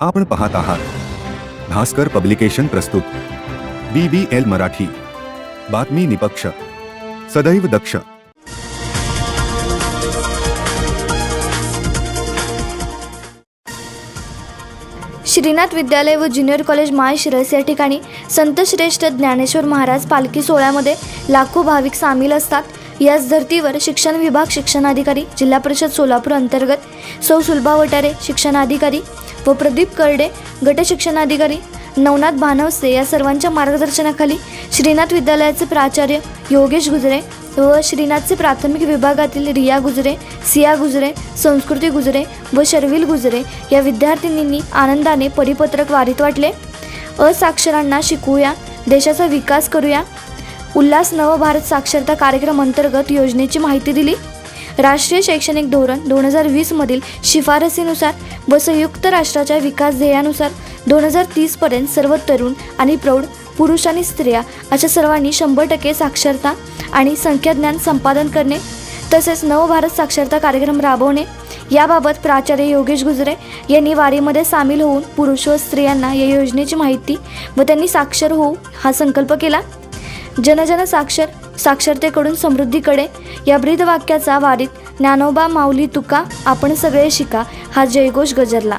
आपण पाहत आहात. भास्कर पब्लिकेशन प्रस्तुत. B B L Marathi. बातमी निपक्ष. सदैव दक्ष. श्रीनाथ विद्यालय व ज्युनियर कॉलेज माळशिरस या ठिकाणी संत श्रेष्ठ ज्ञानेश्वर महाराज पालखी सोहळ्यामध्ये लाखो भाविक सामील असतात. याच धर्तीवर शिक्षण विभाग शिक्षणाधिकारी जिल्हा परिषद सोलापूर अंतर्गत सौ सुलभा वटारे शिक्षणाधिकारी व प्रदीप करडे गट शिक्षणाधिकारी नवनाथ भानवसे या सर्वांच्या मार्गदर्शनाखाली श्रीनाथ विद्यालयाचे प्राचार्य योगेश गुजरे व श्रीनाथचे प्राथमिक विभागातील रिया गुजरे सिया गुजरे संस्कृती गुजरे व शर्विल गुजरे या विद्यार्थिनींनी आनंदाने परिपत्रक वारीत वाटले. असाक्षरांना शिकूया देशाचा विकास करूया उल्हास नवभारत साक्षरता कार्यक्रम अंतर्गत योजनेची माहिती दिली. राष्ट्रीय शैक्षणिक धोरण दोन हजार वीसमधील शिफारसीनुसार व संयुक्त राष्ट्राच्या विकास ध्येयानुसार दोन हजार तीसपर्यंत सर्व तरुण आणि प्रौढ पुरुष आणि स्त्रिया अशा सर्वांनी शंभर टक्के साक्षरता आणि संख्याज्ञान संपादन करणे तसेच नवभारत साक्षरता कार्यक्रम राबवणे याबाबत प्राचार्य योगेश गुजरे यांनी वारीमध्ये सामील होऊन पुरुष व स्त्रियांना या योजनेची माहिती व त्यांनी साक्षर होऊ हा संकल्प केला. जनजन साक्षर साक्षरतेकडून समृद्धीकडे. या ब्रीदवाक्याचा वारीत ज्ञानोबा माऊली तुका आपण सगळे शिका हा जयघोष गजरला.